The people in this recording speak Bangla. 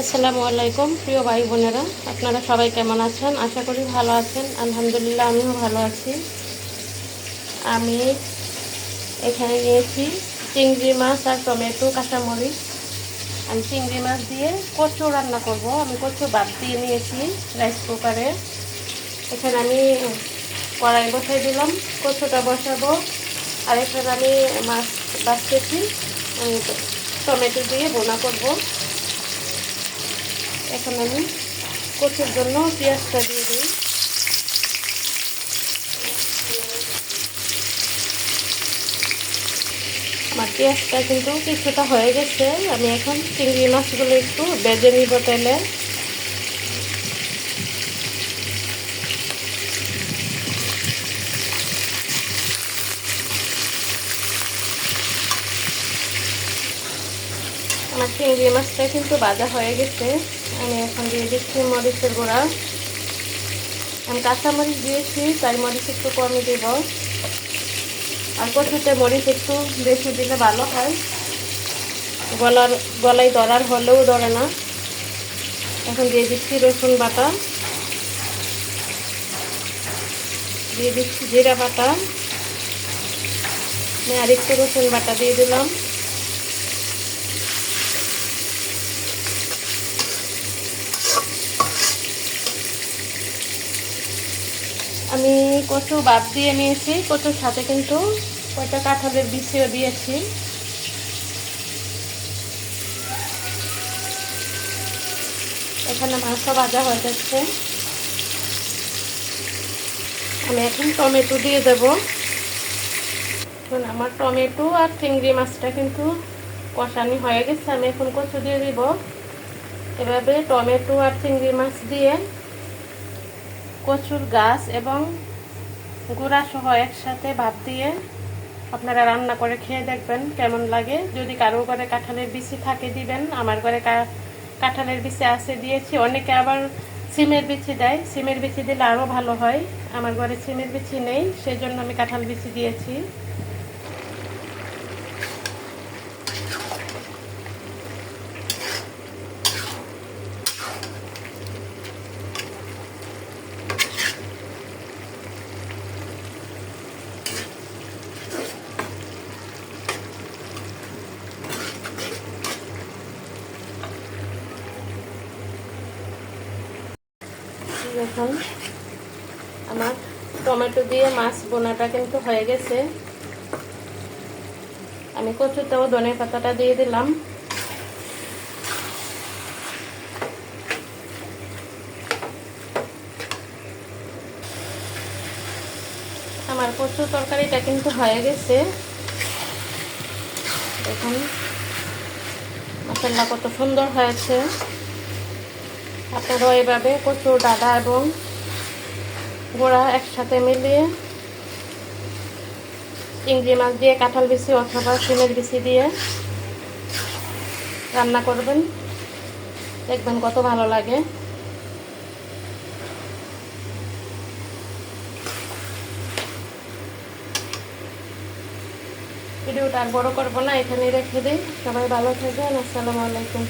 আসসালামু আলাইকুম, প্রিয় ভাই বোনেরা। আপনারা সবাই কেমন আছেন? আশা করি ভালো আছেন। আলহামদুলিল্লাহ, আমিও ভালো আছি। আমি এখানে নিয়েছি চিংড়ি মাছ আর টমেটো, কাঁচামরিচ। আমি চিংড়ি মাছ দিয়ে কচু রান্না করব। আমি কচু বাদ দিয়ে নিয়েছি রাইস কুকারে। এখানে আমি কড়াই বসাই দিলাম, কচুটা বসাবো। আর এখানে আমি মাছ বাছিয়েছি আমি টমেটো দিয়ে বোনা করব। এখন আমি কচুর জন্য পেঁয়াজটা দিয়ে দিই। আমার পেঁয়াজটা কিন্তু কিছুটা হয়ে গেছে। আমি এখন চিংড়ি মাছগুলো একটু বেজে নিব তেলে আমার চিংড়ি মাছটা কিন্তু বাজা হয়ে গেছে। আমি এখন দিয়ে দিচ্ছি মরিচের গুঁড়া। আমি কাঁচা মরিচ দিয়েছি তাই মরিচ একটু কমই দেব। আর কচুতে মরিচ একটু বেশি দিলে ভালো হয়। গলার, গলায় দরার হলেও ধরে না। এখন দিয়ে দিচ্ছি রসুন বাটা। দিয়ে দিচ্ছি জিরা বাটা। আর একটু রসুন বাটা দিয়ে দিলাম। আমি কচু বাদ দিয়ে নিয়েছি, কচুর সাথে কিন্তু কয়টা কাঁঠালের বিচিও দিয়েছি। এখানে মাংস ভাজা হয়ে যাচ্ছে আমি এখন টমেটো দিয়ে দেব। আমার টমেটো আর চিংড়ি মাছটা কিন্তু কষানি হয়ে গেছে, আমি এখন কচু দিয়ে দিব। এভাবে টমেটো আর চিংড়ি মাছ দিয়ে কচুর গাছ এবং গুঁড়া সহ একসাথে ভাত দিয়ে আপনারা রান্না করে খেয়ে দেখবেন কেমন লাগে। যদি কারও ঘরে কাঁঠালের বিচি থাকে দিবেন। আমার ঘরে কাঁঠালের বিচি আছে দিয়েছি। অনেকে আবার সিমের বিচি দেয়। সিমের বিচি দিলে আরও ভালো হয়। আমার ঘরে সিমের বিচি নেই সেই জন্য আমি কাঁঠাল বিচি দিয়েছি। এখন আমার টমেটো দিয়ে মাছ বোনাটা কিন্তু হয়ে গেছে। আমি কচুতেও ধনে পাতাটা দিয়ে দিলাম। আমার কচুর তরকারিটা কিন্তু হয়ে গেছে। দেখুন, মশলা কত সুন্দর হয়েছে। আপনারাও এভাবে কচুর ডাটা এবং গোড়া একসাথে মিলিয়ে চিংড়ি মাছ দিয়ে, কাঁঠাল বিচি অথবা সিমের বিচি দিয়ে রান্না করবেন। দেখবেন কত ভালো লাগে। ভিডিওটা আর বড় করব না এখানে রেখে দিই। সবাই ভালো থাকবেন আসসালামু আলাইকুম।